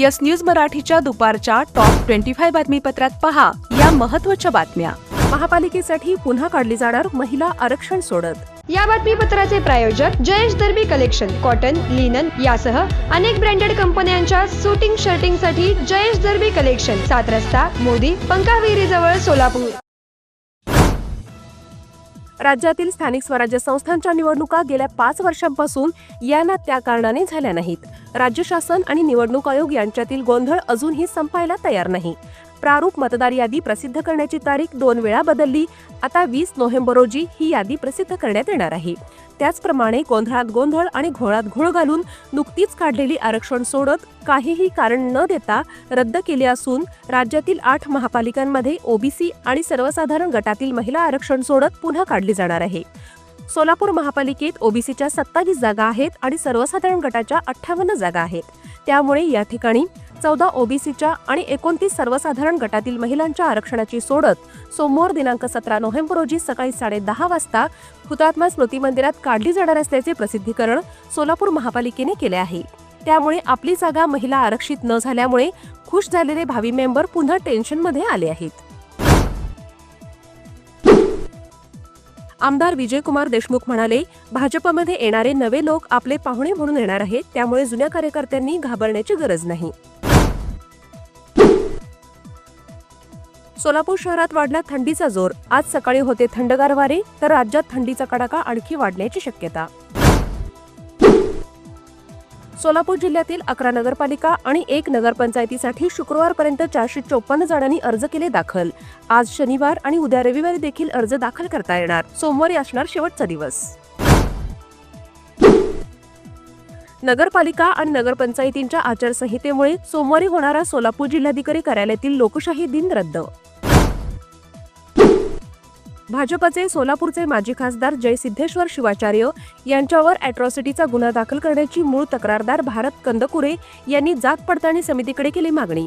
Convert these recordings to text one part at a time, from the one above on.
Yes news मराठीच्या दुपारच्या top twenty five बातमीपत्रात पहा या महत्त्वाच्या बातम्या. महापालिकेसाठी पुन्हा काढली जाणार महिला आरक्षण सोडत. या बातमीपत्राचे प्रायोजक Jayesh Darbi collection cotton linen यासह अनेक ब्रँडेड कंपन्यांच्या सुटिंग शर्टिंगसाठी जयेश दर्बी कलेक्शन सात रस्ता मोदी पंकाविहिरी जवळ सोलापूर. राज्यातील स्थानिक स्वराज्य संस्थांच्या निवडणुका गेल्या पाच वर्षांपासून यांना त्या कारणाने झाल्या नाहीत. राज्य शासन आणि निवडणूक आयोग यांच्यातील गोंधळ अजूनही संपायला तयार नाही. प्रारूप मतदार यादी प्रसिद्ध करण्याची तारीख दोन वेळा बदलली. आता वीस नोव्हेंबर रोजी ही यादी प्रसिद्ध करण्यात येणार आहे. त्याचप्रमाणे गोंधळात गोंधळ आणि घोळात घोळ घालून नुकतीच काढलेली आरक्षण सोडत काहीही कारण न देता रद्द केले असून राज्यातील आठ महापालिकांमध्ये ओबीसी आणि सर्वसाधारण गटातील महिला आरक्षण सोडत पुन्हा काढली जाणार आहे. सोलापूर महापालिकेत ओबीसीच्या सत्तावीस जागा आहेत आणि सर्वसाधारण गटाच्या अठ्ठावन्न जागा आहेत. त्यामुळे या ठिकाणी चौदा ओबीसीच्या आणि एकोणतीस सर्वसाधारण गटातील महिलांच्या आरक्षणाची सोडत सोमवार दिनांक सतरा नोव्हेंबर रोजी सकाळी साडेदहा वाजता हुतात्मा स्मृती मंदिरात काढली जाणार असल्याचे प्रसिद्धीकरण सोलापूर महापालिकेने केले आहे. त्यामुळे आपली जागा महिला आरक्षित न झाल्यामुळे खुश झालेले भावी मेंबर पुन्हा टेन्शनमध्ये आले आहेत. आमदार विजयकुमार देशमुख म्हणाले भाजपमध्ये येणारे नवे लोक आपले पाहुणे म्हणून येणार आहेत त्यामुळे जुन्या कार्यकर्त्यांनी घाबरण्याची गरज नाही. सोलापूर शहरात वाढला थंडीचा जोर. आज सकाळी होते थंडगार वारे तर राज्यात थंडीचा कडाका आणखी वाढण्याची शक्यता. सोलापूर जिल्ह्यातील अकरा नगरपालिका आणि एक नगरपंचायतीसाठी शुक्रवारपर्यंत चारशे चोपन्न जणांनी अर्ज केले दाखल. आज शनिवार आणि उद्या रविवारी देखील अर्ज दाखल करता येणार. सोमवारी असणार शेवटचा दिवस. नगरपालिका आणि नगरपंचायतींच्या आचारसंहितेमुळे सोमवारी होणारा सोलापूर जिल्हाधिकारी कार्यालयातील लोकशाही दिन रद्द. भाजपचे सोलापूरचे माजी खासदार जयसिद्धेश्वर शिवाचार्य यांच्यावर अॅट्रॉसिटीचा गुन्हा दाखल करण्याची मूळ तक्रारदार भारत कंदकुरे यांनी जात पडताळणी समितीकडे केली मागणी.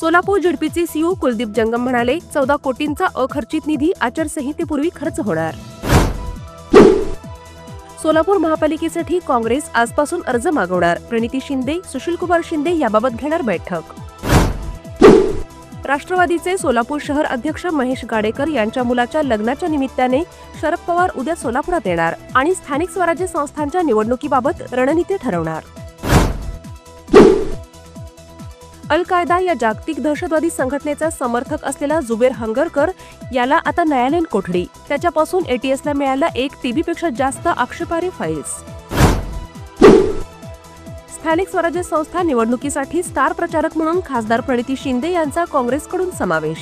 Solapur झडपीचे सीओ कुलदीप जंगम म्हणाले चौदा कोटींचा अखर्चित निधी आचारसंहितेपूर्वी खर्च होणार. सोलापूर महापालिकेसाठी काँग्रेस आजपासून अर्ज मागवणार. प्रणिती शिंदे सुशीलकुमार शिंदे याबाबत घेणार बैठक. राष्ट्रवादीचे सोलापूर शहर अध्यक्ष महेश गाडेकर यांच्या मुलाच्या लग्नाच्या निमित्ताने शरद पवार उद्या सोलापुरात येणार आणि स्थानिक स्वराज्य संस्थांच्या निवडणुकीबाबत रणनीती ठरवणार. अल कायदा या जागतिक दहशतवादी संघटनेचा समर्थक असलेला जुबेर हंगरकर याला आता न्यायालयीन कोठडी. त्याच्यापासून एटीएसला मिळाला एक टीबीपेक्षा जास्त आक्षेपारी फाईल्स स्थानिक स्वराज्य संस्था निवडणुकीसाठी स्टार प्रचारक म्हणून खासदार प्रणिती शिंदे यांचा काँग्रेसकडून समावेश.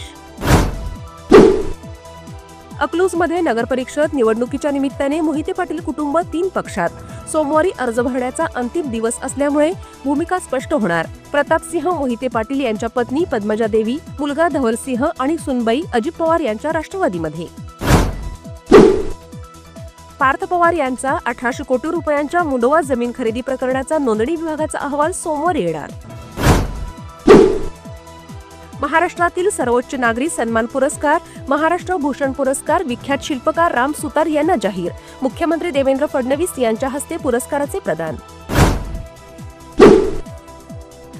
अकलूजमध्ये नगरपरिषद निवडणुकीच्या निमित्ताने मोहिते पाटील कुटुंब तीन पक्षात. सोमवारी अर्ज भरण्याचा अंतिम दिवस असल्यामुळे भूमिका स्पष्ट होणार. प्रतापसिंह मोहिते पाटील यांच्या पत्नी पद्मजा देवी मुलगा धवलसिंह आणि सुनबाई अजित पवार यांच्या राष्ट्रवादीमध्ये. पार्थ पवार यांचा अठराशे कोटी रुपयांच्या मुंडोवा जमीन खरेदी प्रकरणाचा नोंदणी विभागाचा अहवाल सोमवारी येणार. महाराष्ट्रातील सर्वोच्च नागरी सन्मान पुरस्कार महाराष्ट्र भूषण पुरस्कार विख्यात शिल्पकार राम सुतार यांना जाहीर. मुख्यमंत्री देवेंद्र फडणवीस यांच्या हस्ते पुरस्काराचे प्रदान.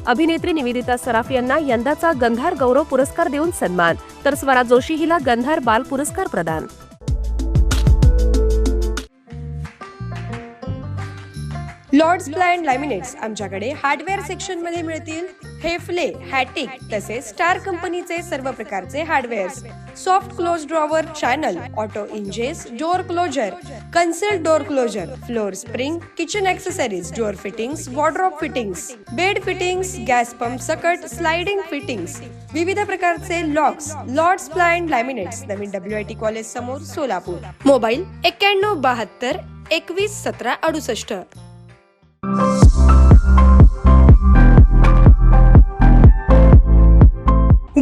अभिनेत्री निवेदिता सराफ यांना यंदाचा गंधार गौरव पुरस्कार देऊन सन्मान. तर स्वरा जोशी हिला गंधार बाल पुरस्कार प्रदान. लॉर्ड्स ब्लँड लॅमिनेट्स आमच्याकडे हार्डवेअर सेक्शनमध्ये मिळतील. हेफले हॅटिक तसेच स्टार कंपनीचे सर्व प्रकारचे hardwares soft close drawer channel auto hinges door closer concealed door closer floor spring kitchen accessories door fittings wardrobe fittings bed fittings gas pump सकट sliding fittings विविध प्रकारचे लॉक्स लॉर्ड्स ब्लँड लॅमिनेट्स नवीन W I T college समोर Solapur. Mobile एक्क्याण्णव बहात्तर एकवीस सतरा अडुसष्ट.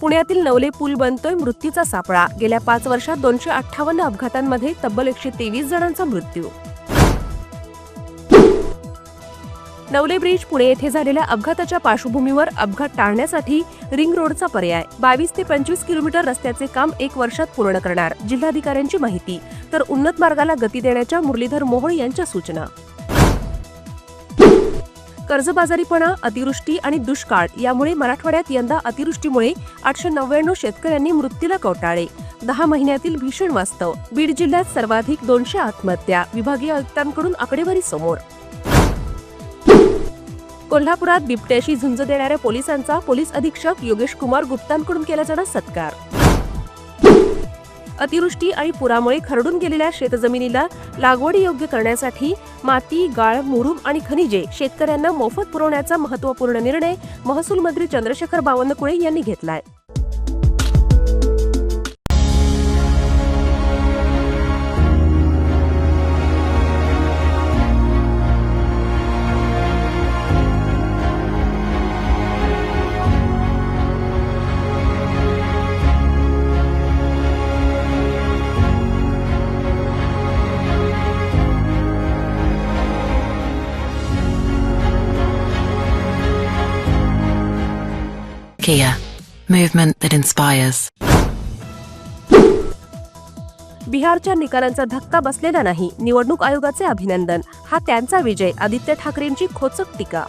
पुण्यातील नवले पूल बनतोय मृत्यूचा सापळा. गेल्या पाच वर्षात दोनशे अठ्ठावन्न अपघातांमध्ये तब्बल एकशे तेवीस जणांचा मृत्यू. नवले ब्रिज पुणे येथे झालेल्या अपघाताच्या पार्श्वभूमीवर अपघात टाळण्यासाठी रिंग रोडचा पर्याय. बावीस ते पंचवीस किलोमीटर रस्त्याचे काम एक वर्षात पूर्ण करणार जिल्हाधिकाऱ्यांची माहिती. तर उन्नत मार्गाला गती देण्याच्या मुरलीधर मोहोळ यांच्या सूचना. कर्जबाजारीपणा अतिवृष्टी आणि दुष्काळ यामुळे मराठवाड्यात यंदा अतिवृष्टीमुळे आठशे नव्याण्णव शेतकऱ्यांनी मृत्यूला कवटाळे. दहा महिन्यातील भीषण वास्तव. बीड जिल्ह्यात सर्वाधिक दोनशे आत्महत्या. विभागीय आयुक्तांकडून आकडेवारी समोर. कोल्हापुरात बिबट्याशी झुंज देणाऱ्या पोलिसांचा पोलीस अधीक्षक योगेश कुमार गुप्तांकडून केला जाणार सत्कार. अतिवृष्टी आणि पुरामुळे खरडून गेलेल्या शेतजमिनीला लागवडी योग्य करण्यासाठी माती गाळ मुरुम आणि खनिजे शेतकऱ्यांना मोफत पुरवण्याचा महत्त्वपूर्ण निर्णय महसूल मंत्री चंद्रशेखर बावनकुळे यांनी घेतलाय. Kia, movement that inspires. बिहारच्या निकालांचा धक्का बसलेला नाही. निवडणूक आयोगाचे अभिनंदन. हा त्यांचा विजय. आदित्य ठाकरेंची खोचक टीका.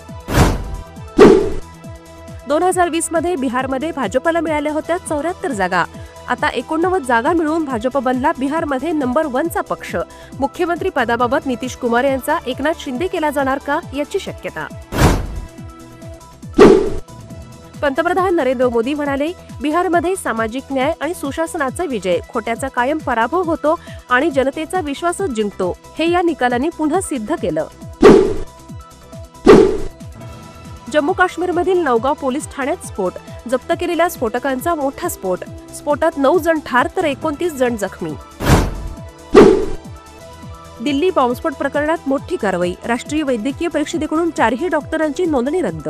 दोन हजार वीसमध्ये बिहारमध्ये भाजपला मिळाल्या होत्या चौऱ्याहत्तर जागा. आता एकोणनव्वद जागा मिळवून भाजप बनला बिहारमध्ये नंबर वनचा पक्ष. मुख्यमंत्री पदाबाबत नितीश कुमार यांचा एकनाथ शिंदे केला जाणार का याची शक्यता. पंतप्रधान नरेंद्र मोदी म्हणाले बिहारमध्ये सामाजिक न्याय आणि सुशासनाचा विजय खोट्याचा कायम पराभव होतो आणि जनतेचा विश्वासच जिंकतो हे या निकालांनी पुन्हा सिद्ध केलं. जम्मू काश्मीरमधील नौगाव पोलीस ठाण्यात स्फोट जप्त केलेल्या स्फोटकांचा मोठा स्फोट स्फोटात नऊ जण ठार तर एकोणतीस जण जखमी. दिल्ली बॉम्बस्फोट प्रकरणात मोठी कारवाई राष्ट्रीय वैद्यकीय परिषदेकडून चारही डॉक्टरांची नोंदणी रद्द.